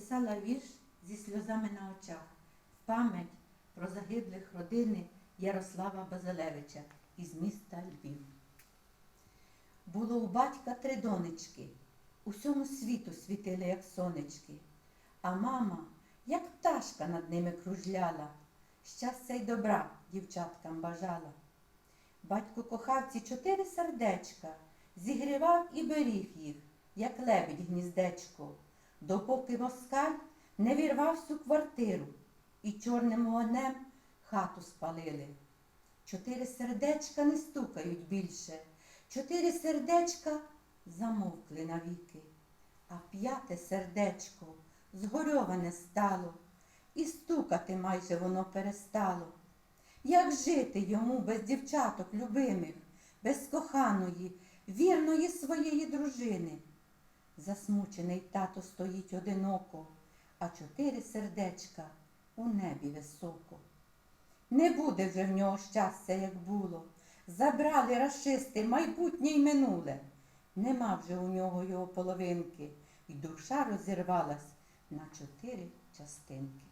написала вірш зі сльозами на очах. В пам'ять про загиблих родини Ярослава Базилевича із міста Львів. Було у батька три донечки, усьому світу світили, як сонечки, а мама, як пташка над ними кружляла, щастя й добра дівчаткам бажала. Батько кохав ці чотири сердечка, зігрівав і беріг їх, як лебідь гніздечко, допоки москаль не вірвав всю квартиру і чорним вогнем хату спалили. Чотири сердечка не стукають більше, чотири сердечка замовкли навіки, а п'яте сердечко згорьоване стало, і стукати майже воно перестало. Як жити йому без дівчаток любимих, без коханої, вірної своєї дружини? Засмучений тато стоїть одиноко, а чотири сердечка у небі високо. Не буде вже в нього щастя, як було. Забрали рашисти майбутнє й минуле. Нема вже у нього його половинки, і душа розірвалась на чотири частинки.